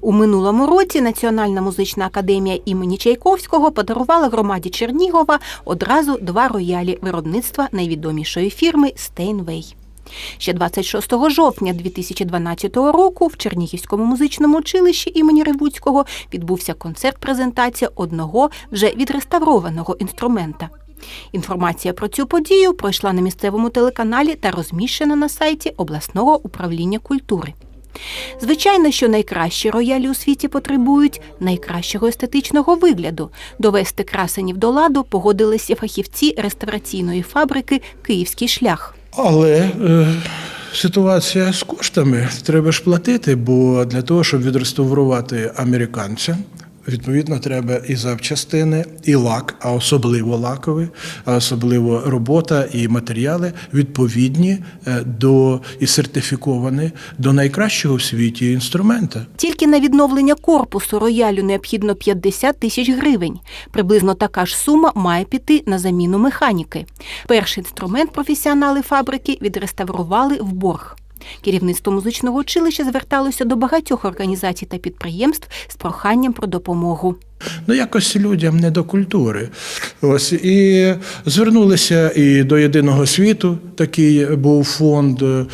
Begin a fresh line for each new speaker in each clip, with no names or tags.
У минулому році Національна музична академія імені Чайковського подарувала громаді Чернігова одразу два роялі виробництва найвідомішої фірми Стейнвей. Ще 26 жовтня 2012 року в Чернігівському музичному училищі імені Ревуцького відбувся концерт-презентація одного вже відреставрованого інструмента. Інформація про цю подію пройшла на місцевому телеканалі та розміщена на сайті обласного управління культури. Звичайно, що найкращі роялі у світі потребують найкращого естетичного вигляду. Довести красенів до ладу погодилися фахівці реставраційної фабрики Київський шлях.
Але е, ситуація з коштами треба ж платити, бо для того, щоб відреставрувати американця. Відповідно, треба і запчастини, і лак, а особливо лаковий, а особливо робота і матеріали відповідні е, до і сертифіковані до найкращого в світі інструмента.
Тільки на відновлення корпусу роялю необхідно 50 тисяч гривень. Приблизно така ж сума має піти на заміну механіки. Перший інструмент професіонали фабрики відреставрували в борг. Керівництво музичного училища зверталося до багатьох організацій та підприємств з проханням про допомогу.
Ну, якось людям не до культури. Ось і звернулися і до єдиного світу. Такий був фонд, е,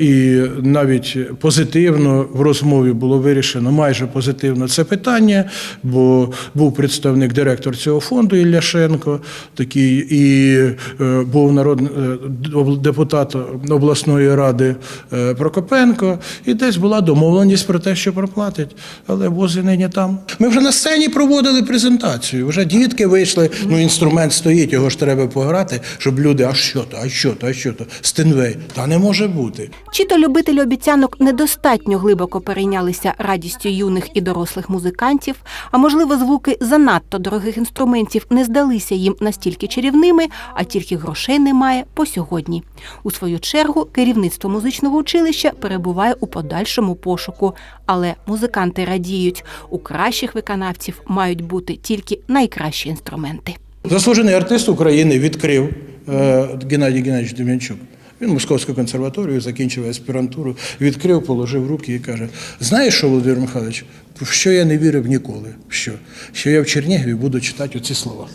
і навіть позитивно в розмові було вирішено майже позитивно це питання, бо був представник директор цього фонду Ілляшенко, такий, і е, був народний депутат обласної ради е, Прокопенко. І десь була домовленість про те, що проплатять. Але вози нині там. Ми вже на сцені проводили презентацію. Вже дітки вийшли. Ну інструмент стоїть, його ж треба пограти, щоб люди, а що то, а що то, а що то? Стенвей. Та не може бути.
Чи то любителі обіцянок недостатньо глибоко перейнялися радістю юних і дорослих музикантів, а можливо, звуки занадто дорогих інструментів не здалися їм настільки чарівними, а тільки грошей немає по сьогодні. У свою чергу керівництво музичного училища перебуває у подальшому пошуку, але музиканти радіють, у кращих виконавців мають бути тільки найкращі інструменти.
Заслужений артист України відкрив Геннадій Геннадійович Дем'янчук. Він Московську консерваторію закінчив аспірантуру, відкрив, положив руки і каже: Знаєш що, Володимир Михайлович, в що я не вірив ніколи? Що? Що я в Чернігові буду читати оці слова.